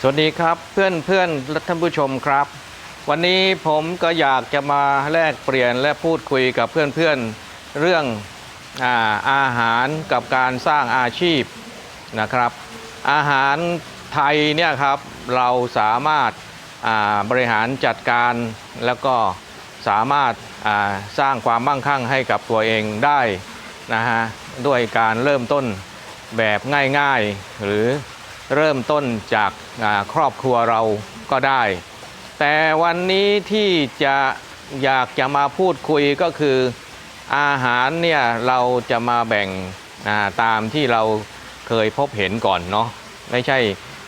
สวัสดีครับเพื่อนเพื่อนและท่านผู้ชมครับ วันนี้ผมก็อยากจะมาแลกเปลี่ยนและพูดคุยกับเพื่อนเพื่อนเรื่องอาอาหารกับการสร้างอาชีพนะครับ อาหารไทยเนี่ยครับเราสามารถาบริหารจัดการแล้วก็สามารถาสร้างความมั่งคั่งให้กับตัวเองได้นะฮะด้วยการเริ่มต้นแบบง่ายๆ หรือ เริ่มต้นจากครอบครัวเราก็ได้ แต่วันนี้ที่จะอยากจะมาพูดคุยก็คืออาหารเนี่ยเราจะมาแบ่งาตามที่เราเคยพบเห็นก่อนเนาะไม่ใช่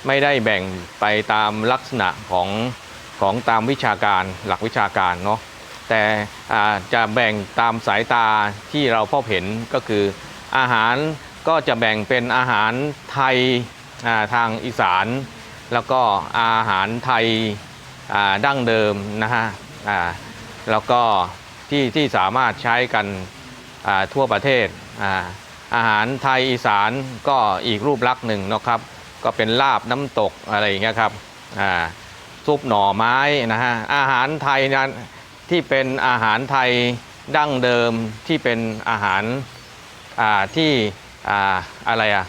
ไม่ได้แบ่งไปตามลักษณะของของตามวิชาการหลักวิชาการเนาะแต่จะแบ่งตามสายตาที่เราพบเห็นก็คืออาหารก็จะแบ่งเป็นอาหารไทย ทางอีสาน แล้วก็อาหารไทยดั้งเดิมนะฮะแล้วก็ที่ที่สามารถใช้กันทั่วประเทศอาอาหารไทยอีสานก็อีกรูปลักษณ์หนึ่งนะครับ ก็เป็นลาบน้ำตกอะไรอย่างเงี้ยครับซุปหน่อไม้นะฮะอาหารไทยนั้นที่เป็นอาหารไทยดั้งเดิมที่เป็นอาหารที่อะไรอะอ่า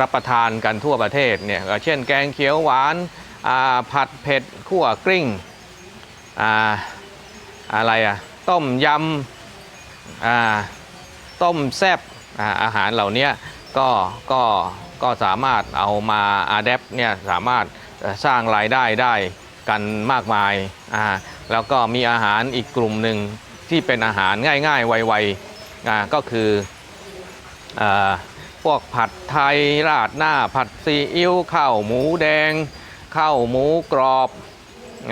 รับประทานกันทั่วประเทศเนี่ยเช่นแกงเขียวหวานผัดเผ็ดขั่วกลิ้งอ่าอะไรอะต้มยำต้มแซบอ่าอาหารเหล่านี้ก็ก็ก็สามารถเอามาอาแดปเนี่ยสามารถสร้างรายได้ได้กันมากมายอ่าแล้วก็มีอาหารอีกกลุ่มหนึ่งที่เป็นอาหารง่ายๆ ไวๆอ่าก็คืออ่า วกผัดไทยราดหน้าผัดซีอิ๊วข้าวหมูแดงข้าวหมูกรอบ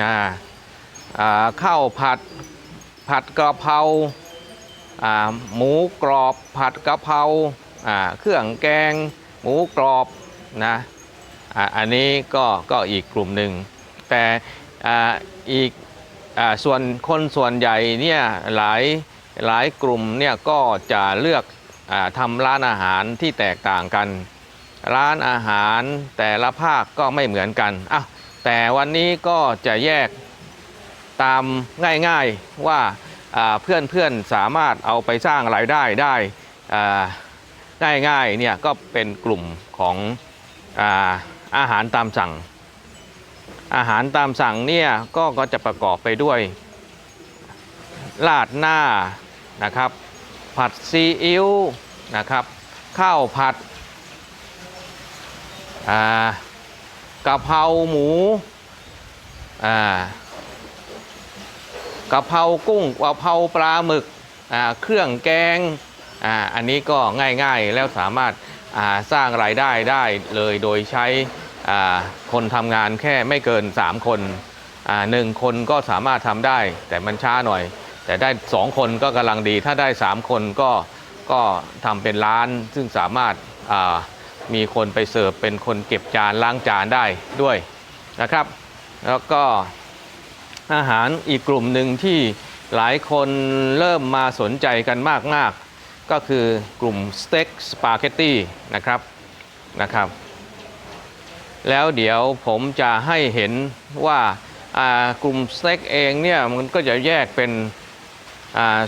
อ่าข้าวผัดผัดกระเพราหมูกรอบผัดกระเพราเครื่องแกง หมูกรอบนะอ่าอันนี้ก็ก็อีกกลุ่มหนึ่ง แต่อีกอส่วนคนส่วนใหญ่เนี่ยหลายหลายกลุ่มเนี่ยก็จะเลือก ทำร้านอาหารที่แตกต่างกัน ร้านอาหารแต่ละภาคก็ไม่เหมือนกันอ้าวแต่วันนี้ก็จะแยกตามง่ายๆว่าเพื่อนๆสามารถเอาไปสร้างรายได้ได้ง่ายๆเนี่ยก็เป็นกลุ่มของอาอาหารตามสั่ง อาหารตามสั่งเนี่ยก็ก็จะประกอบไปด้วยราดหน้านะครับ ผัดซีอิ๊วนะครับ ข้าวผัดกะเพราหมูกะเพรากุ้งกะเพราปลาหมึกเครื่องแกงออันนี้ก็ง่ายๆแล้วสามารถสร้างรายได้ได้เลยโดยใช้คนทำงานแค่ไม่เกิน 3 คนหนึ่งคนก็สามารถทำได้แต่มันช้าหน่อย แต่ได้ 2 คนก็กำลังดี ถ้าได้ 3 คนก็ก็ทำเป็นร้านซึ่งสามารถมีคนไปเสิร์ฟเป็นคนเก็บจานล้างจานได้ด้วยนะครับ แล้วก็อาหารอีกกลุ่มหนึ่งที่หลายคนเริ่มมาสนใจกันมากๆก็คือกลุ่มสเต็กสปาเกตตี้นะครับนะครับ แล้วเดี๋ยวผมจะให้เห็นว่ากลุ่มสเต็กเองเนี่ยมันก็จะแยกเป็น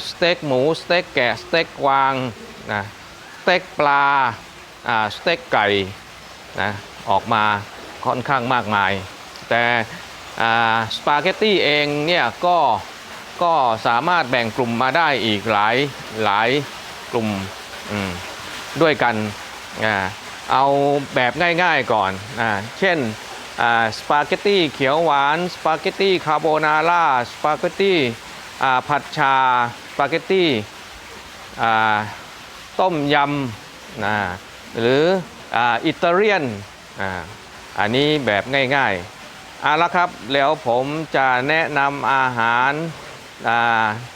สเต็กหมูสเต็กแกะสเต็กกวางนะสเต็กปลาสเต็กไก่นะออกมาค่อนข้างมากมาย แต่สปาเกตตี้เองเนี่ยก็ก็สามารถแบ่งกลุ่มมาได้อีกหลายหลายกลุ่มมด้วยกันเอาแบบง่ายๆก่อนอเช่นสปาเกตตี้เขียวหวาน สปาเกตตี้คาโบนาร่า สปาเกตตี้ ผัดชาสปาเกตตี้ต้มยำนะหรืออิตาเลียนอันนี้แบบง่ายๆเอาละครับแล้วผมจะแนะนำอาหาร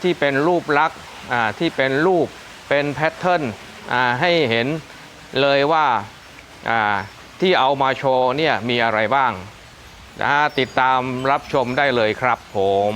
ที่เป็นรูปลักษณ์ที่เป็นรูปเป็นแพทเทิร์นให้เห็นเลยว่าที่เอามาโชว์เนี่ยมีอะไรบ้างนะติดตามรับชมได้เลยครับผม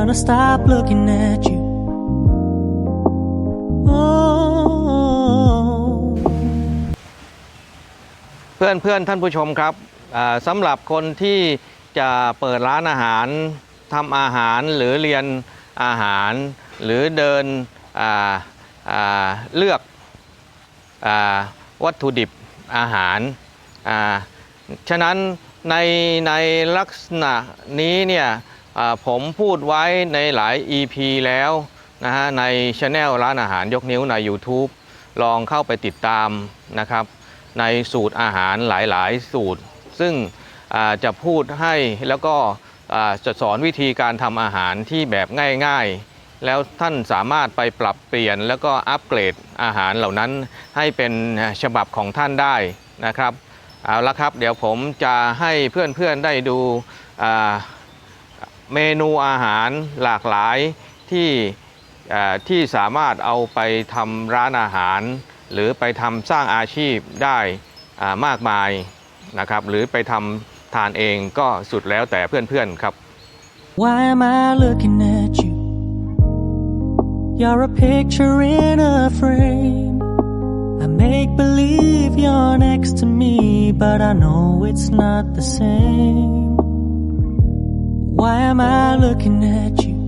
Gonna stop looking at you. Oh. เพื่อนเพื่อนท่านผู้ชมครับอ่าสำหรับคนที่จะเปิดร้านอาหารทำอาหารหรือเรียนอาหาร หรือเดินอ่าอ่าเลือกอาวัตถุดิบอาหารอ่าฉะนั้นในในลักษณะนี้เนี่ย ผมพูดไว้ในหลาย EP แล้วนะฮะในช anel ร้านอาหารยกนิ้วใน YouTube ลองเข้าไปติดตามนะครับ ในสูตรอาหารหลายๆ สูตร ซึ่งจะพูดให้แล้วก็จะสอนวิธีการทำอาหารที่แบบง่ายๆ แล้วท่านสามารถไปปรับเปลี่ยนแล้วก็อัปเกรดอาหารเหล่านั้นให้เป็นฉบับของท่านได้นะครับเอาละครับ เดี๋ยวผมจะให้เพื่อนๆได้ดูอ่า เมนูอาหารหลากหลายที่ที่สามารถเอาไปทำร้านอาหาร หรือไปทำสร้างอาชีพได้มากมายนะครับหรือไปทำทานเองก็สุดแล้วแต่เพื่อนๆครับ Why am I looking at you? You're a picture in a frame. I make believe you're next to me, but I know it's not the same. Why am I looking at you?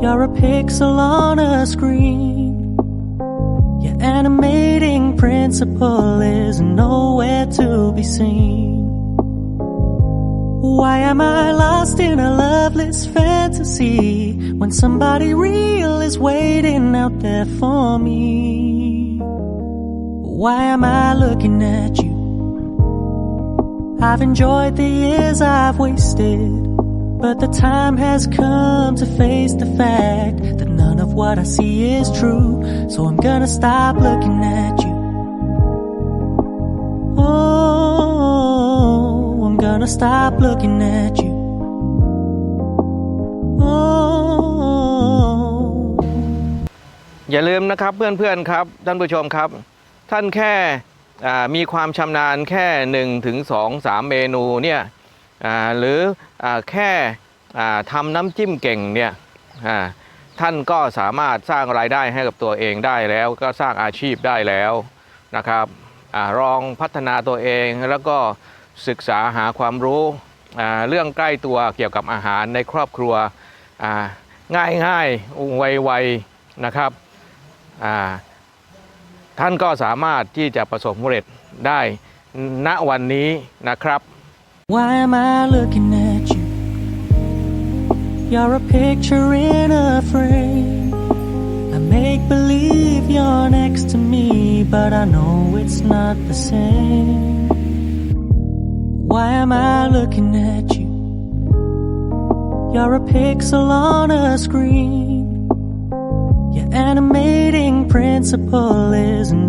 You're a pixel on a screen. Your animating principle is nowhere to be seen. Why am I lost in a loveless fantasy when somebody real is waiting out there for me? Why am I looking at you? I've enjoyed the years I've wasted, but the time has come to face the fact that none of what I see is true. So I'm gonna stop looking at you. Oh, I'm gonna stop looking at you. Oh. อย่าลืมนะครับเพื่อนๆครับท่านผู้ชมครับ ท่านแค่อ่า มีความชำนาญแค่1ถึง2 3 เมนูเนี่ยหรืออแค่อ่าทำน้ำจิ้มเก่งเนี่ยท่านก็สามารถสร้างรายได้ให้กับตัวเองได้แล้ว ก็สร้างอาชีพได้แล้วนะครับอลองพัฒนาตัวเองแล้วก็ศึกษาหาความรู้เรื่องใกล้ตัวเกี่ยวกับอาหารในครอบครัวอ่าง่ายๆไวๆนะครับ ท่านก็สามารถที่จะประสบความสำเร็จได้ณวันนี้นะครับ Why am I looking at you? You're a picture in a frame. I make believe you're next to me, but I know it's not the same. Why am I looking at you? You're a pixel on a screen. Your animating principle is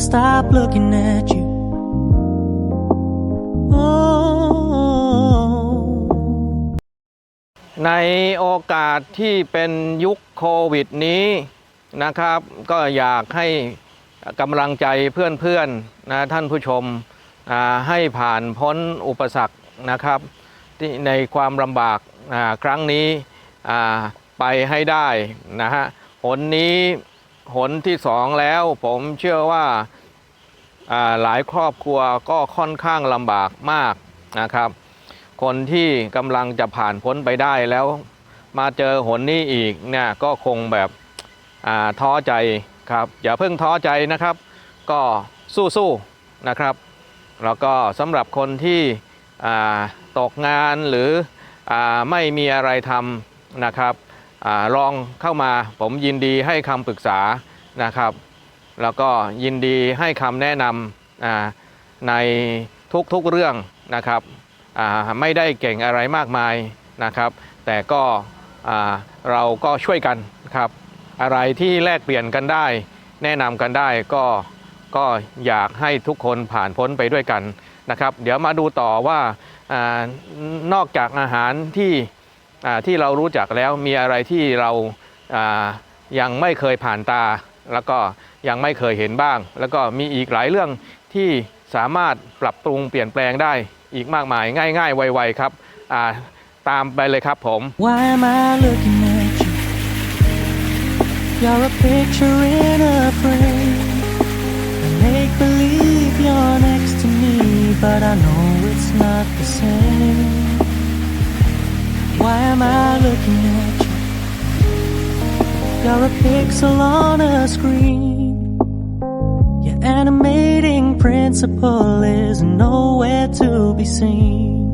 Stop looking at you. Oh. ในโอกาสที่เป็นยุคโควิดนี้นะครับ ก็อยากให้กำลังใจเพื่อนๆนะท่านผู้ชมให้ผ่านพ้นอุปสรรคนะครับที่ในความลำบากครั้งนี้ไปให้ได้นะฮะหนนี้ หนที่สองแล้ว ผมเชื่อว่าหลายครอบครัวก็ค่อนข้างลำบากมากนะครับ คนที่กำลังจะผ่านพ้นไปได้แล้ว มาเจอหนนี้อีกเนี่ยก็คงแบบท้อใจครับ อย่าเพิ่งท้อใจนะครับ ก็สู้ๆนะครับ แล้วก็สำหรับคนที่ตกงานหรืออไม่มีอะไรทำนะครับ ลองเข้ามาผมยินดีให้คำปรึกษานะครับ แล้วก็ยินดีให้คำแนะนำในทุกๆเรื่องนะครับไม่ได้เก่งอะไรมากมายนะครับ แต่ก็เราก็ช่วยกันครับ อะไรที่แลกเปลี่ยนกันได้ แนะนำกันได้ก็ก็อยากให้ทุกคนผ่านพ้นไปด้วยกันนะครับ เดี๋ยวมาดูต่อว่าอนอกจากอาหารที่ ที่เรารู้จักแล้วมีอะไรที่เรายังไม่เคยผ่านตา แล้วก็ยังไม่เคยเห็นบ้าง แล้วก็มีอีกหลายเรื่องที่สามารถปรับปรุงเปลี่ยนแปลงได้อีกมากมายง่ายๆ ไวๆครับตามไปเลยครับผม Why am I looking at you? You're a picture in a frame. I make believe you're next to me, but I know it's not the same. Why am I looking at you? You're a pixel on a screen. Your animating principle is nowhere to be seen.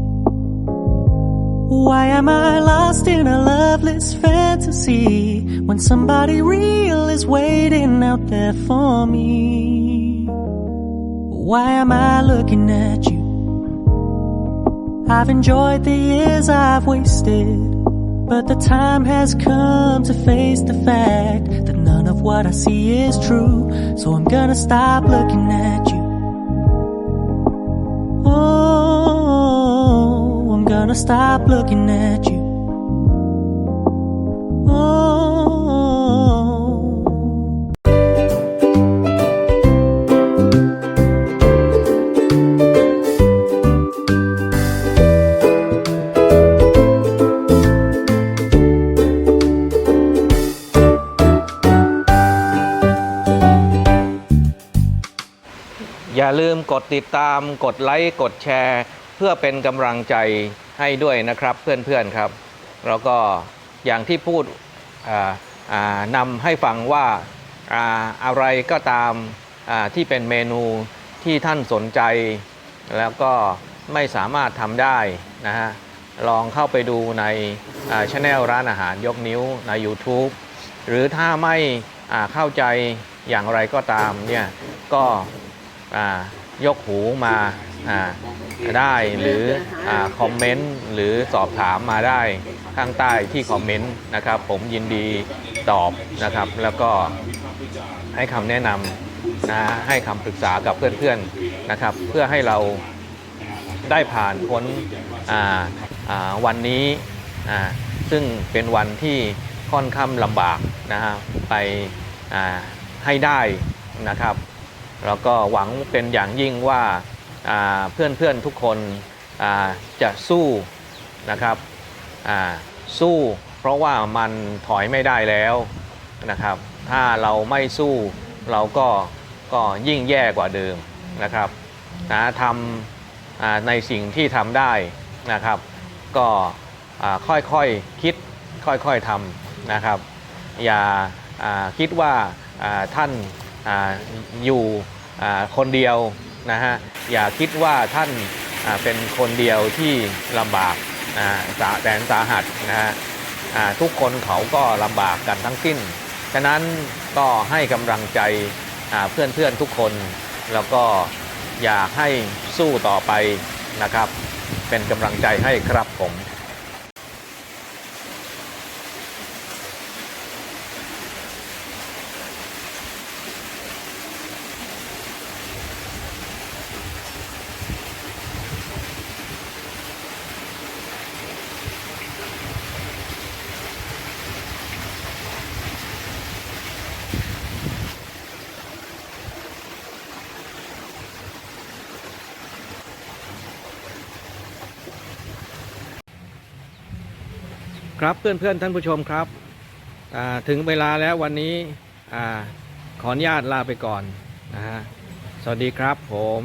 Why am I lost in a loveless fantasy when somebody real is waiting out there for me? Why am I looking at you? I've enjoyed the years I've wasted, but the time has come to face the fact that none of what I see is true. So I'm gonna stop looking at you. Oh, I'm gonna stop looking at you. อย่าลืมกดติดตามกดไลค์กดแชร์ เพื่อเป็นกำลังใจให้ด้วยนะครับเพื่อนๆครับ แล้วก็อย่างที่พูดนำให้ฟังว่าอ่าอะไรก็ตามที่เป็นเมนูที่ท่านสนใจ แล้วก็ไม่สามารถทำได้นะฮะลองเข้าไปดูในช anel ร้านอาหารยกนิ้วใน YouTube หรือถ้าไม่เข้าใจอย่างไรก็ตามเนี่ยก็ ยกหูมาได้หรืออคอมเมนต์หรือสอบถามมาได้ข้างใต้ที่คอมเมนต์นะครับ ผมยินดีตอบนะครับ แล้วก็ให้คำแนะนำนะให้คำปรึกษากับเพื่อนๆนะครับ เพื่อให้เราได้ผ่านพ้นวันนี้ซึ่งเป็นวันที่ค่อนข้างลำบากนะฮะไปให้ได้นะครับ แล้วก็หวังเป็นอย่างยิ่งว่าเพื่อนเพื่อนๆทุกคนจะสู้นะครับสู้เพราะว่ามันถอยไม่ได้แล้วนะครับ ถ้าเราไม่สู้เราก็ก็ยิ่งแย่กว่าเดิมนะครับนะทำในสิ่งที่ทำได้นะครับ ก็อ่าค่อยๆคคิดค่อยๆทำนะครับ อย่าคิดว่าท่านออยู่ คนเดียวนะฮะอย่าคิดว่าท่านเป็นคนเดียวที่ลำบากาสาแสนสาหัสนะฮะทุกคนเขาก็ลำบากกันทั้งสิ้น ฉะนั้นก็ให้กำลังใจอ่าเพื่อนๆทุกคน แล้วก็อยากให้สู้ต่อไปนะครับ เป็นกำลังใจให้ครับผม ครับเพื่อนเพื่อนท่านผู้ชมครับถึงเวลาแล้ววันนี้อขออนุญาตลาไปก่อนนะฮะสวัสดีครับผม